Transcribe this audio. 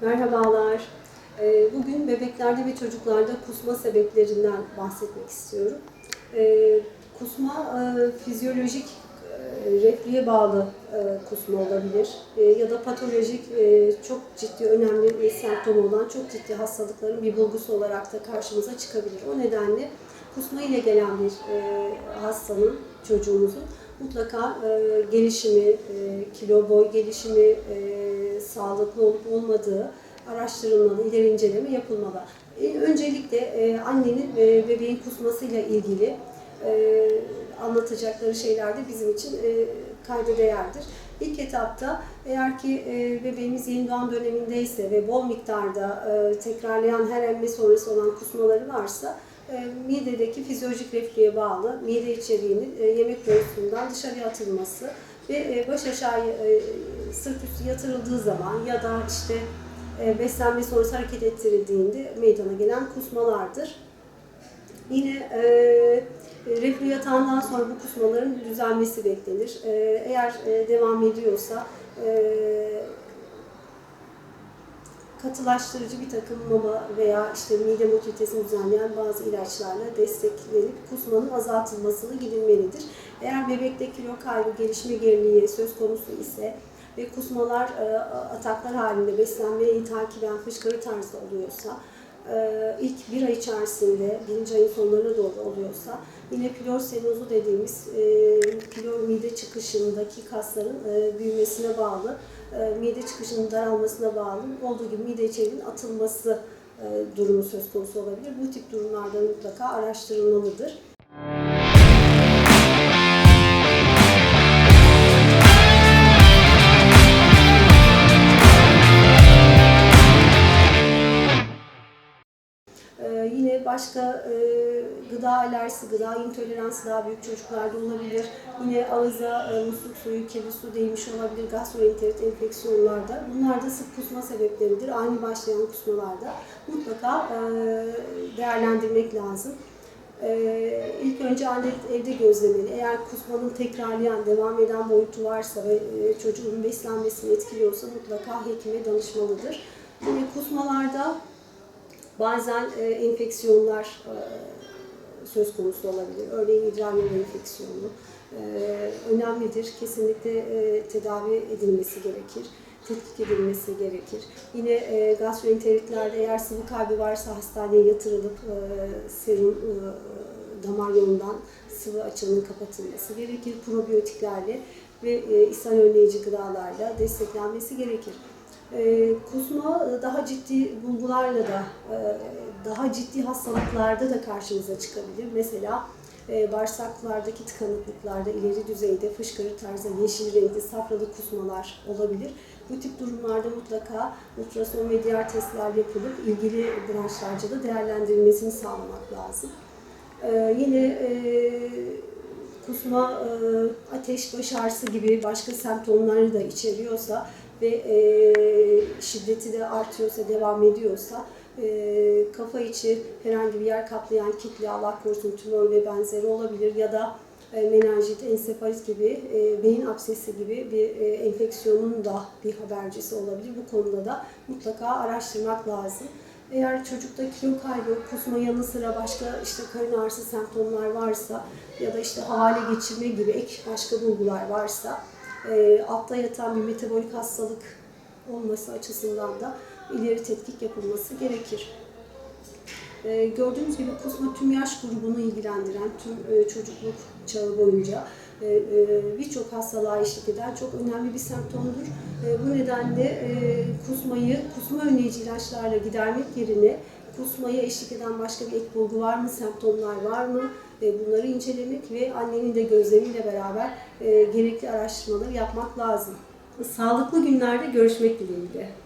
Merhabalar. Ee, Bugün bebeklerde ve çocuklarda kusma sebeplerinden bahsetmek istiyorum. Ee, Kusma e, fizyolojik e, reflüye bağlı e, kusma olabilir E, ya da patolojik çok ciddi önemli bir semptom olan çok ciddi hastalıkların bir bulgusu olarak da karşımıza çıkabilir. O nedenle kusma ile gelen bir hastanın, çocuğumuzun mutlaka gelişimi, kilo boy gelişimi sağlıklı olup olmadığı araştırılmalı, ileri inceleme yapılmalı. Öncelikle annenin bebeğin kusmasıyla ilgili e, anlatacakları şeyler de bizim için e, kayda değerdir. İlk etapta eğer ki e, bebeğimiz yeni doğan dönemindeyse ve bol miktarda e, tekrarlayan her emme sonrası olan kusmaları varsa e, midedeki fizyolojik reflüye bağlı mide içeriğinin e, yemek borusundan dışarıya atılması ve e, baş aşağı e, sırt üstü yatırıldığı zaman ya da işte e, beslenme sonrası hareket ettirildiğinde meydana gelen kusmalardır. Yine e, reflü yatağından sonra bu kusmaların düzelmesi beklenir. E, eğer e, devam ediyorsa e, katılaştırıcı bir takım mama veya işte mide motilitesini düzenleyen bazı ilaçlarla desteklenip kusmanın azaltılmasını gidilmelidir. Eğer bebekte kilo kaybı, gelişme geriliği söz konusu ise ve kusmalar e, ataklar halinde beslenmeyi takiben fışkırı tarzı oluyorsa ilk bir ay içerisinde, birinci ayın sonlarına doğru oluyorsa yine pilor senozu dediğimiz e, pilor mide çıkışındaki kasların e, büyümesine bağlı, e, mide çıkışının daralmasına bağlı olduğu gibi mide içeriğinin atılması e, durumu söz konusu olabilir. Bu tip durumlarda mutlaka araştırılmalıdır. Başka e, gıda alerjisi, gıda intoleransı daha büyük çocuklarda olabilir. Yine ağıza e, musluk suyu, kirli su değmiş olabilir, gastroenterit enfeksiyonlarda. Bunlar da sık kusma sebepleridir. Ani başlayan kusmalarda mutlaka e, değerlendirmek lazım. Ee, ilk önce anne evde gözlemeli. Eğer kusmanın tekrarlayan, devam eden boyutu varsa ve e, çocuğun beslenmesini etkiliyorsa mutlaka hekime danışmalıdır. Yine kusmalarda Bazen e, enfeksiyonlar e, söz konusu olabilir. Örneğin idrar yolu enfeksiyonu e, önemlidir. Kesinlikle e, tedavi edilmesi gerekir. Tetkik edilmesi gerekir. Yine e, gastroenteritlerde eğer sıvı kaybı varsa hastaneye yatırılıp e, serum e, damar yolundan sıvı açığının kapatılması gerekir. Probiyotiklerle ve e, ishal önleyici gıdalarla desteklenmesi gerekir. Ee, kusma e, daha ciddi bulgularla da e, daha ciddi hastalıklarda da karşımıza çıkabilir. Mesela e, bağırsaklardaki tıkanıklıklarda ileri düzeyde fışkırı tarzı yeşil renkli safralı kusmalar olabilir. Bu tip durumlarda mutlaka ultrason ve diğer testler yapılıp ilgili branşlarca da değerlendirilmesini sağlamak lazım. Ee, yine kusma, ateş, baş ağrısı gibi başka semptomları da içeriyorsa ve e, şiddeti de artıyorsa, devam ediyorsa e, kafa içi herhangi bir yer kaplayan kitle, Allah korusun tümör ve benzeri olabilir ya da e, menenjit, ensefalit gibi, e, beyin absesi gibi bir e, enfeksiyonun da bir habercisi olabilir. Bu konuda da mutlaka araştırmak lazım. Eğer çocukta kilo kaybı, kusma yanı sıra başka işte karın ağrısı semptomlar varsa ya da işte havale geçirme gibi ek başka bulgular varsa e, altta yatan bir metabolik hastalık olması açısından da ileri tetkik yapılması gerekir. E, gördüğünüz gibi kusma tüm yaş grubunu ilgilendiren, tüm e, çocukluk çağı boyunca birçok hastalığa eşlik eden çok önemli bir semptomdur. E, bu nedenle e, kusmayı kusma önleyici ilaçlarla gidermek yerine kusmaya eşlik eden başka bir ek bulgu var mı, semptomlar var mı? E, bunları incelemek ve annenin de gözlemiyle beraber e, gerekli araştırmaları yapmak lazım. Sağlıklı günlerde görüşmek dileğiyle.